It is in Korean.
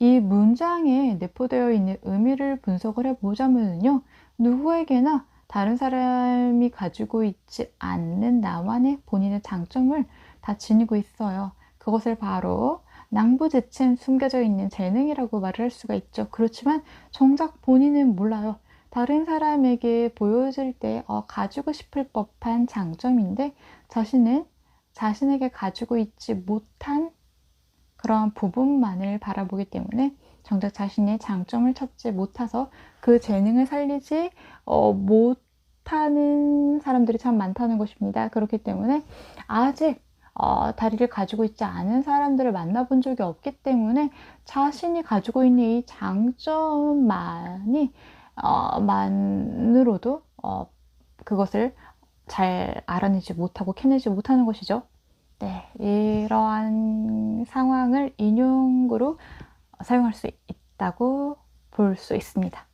이 문장에 내포되어 있는 의미를 분석을 해보자면요. 누구에게나 다른 사람이 가지고 있지 않는 나만의 본인의 장점을 다 지니고 있어요. 그것을 바로 낭부지침 숨겨져 있는 재능이라고 말을 할 수가 있죠. 그렇지만 정작 본인은 몰라요. 다른 사람에게 보여질 때 어, 가지고 싶을 법한 장점인데 자신은 자신에게 가지고 있지 못한 그런 부분만을 바라보기 때문에 정작 자신의 장점을 찾지 못해서 그 재능을 살리지 어, 못하는 사람들이 참 많다는 것입니다. 그렇기 때문에 아직 어, 다리를 가지고 있지 않은 사람들을 만나본 적이 없기 때문에 자신이 가지고 있는 이 장점만이 어, 만으로도 어, 그것을 잘 알아내지 못하고 캐내지 못하는 것이죠. 네, 이러한 상황을 인용으로 사용할 수 있다고 볼 수 있습니다.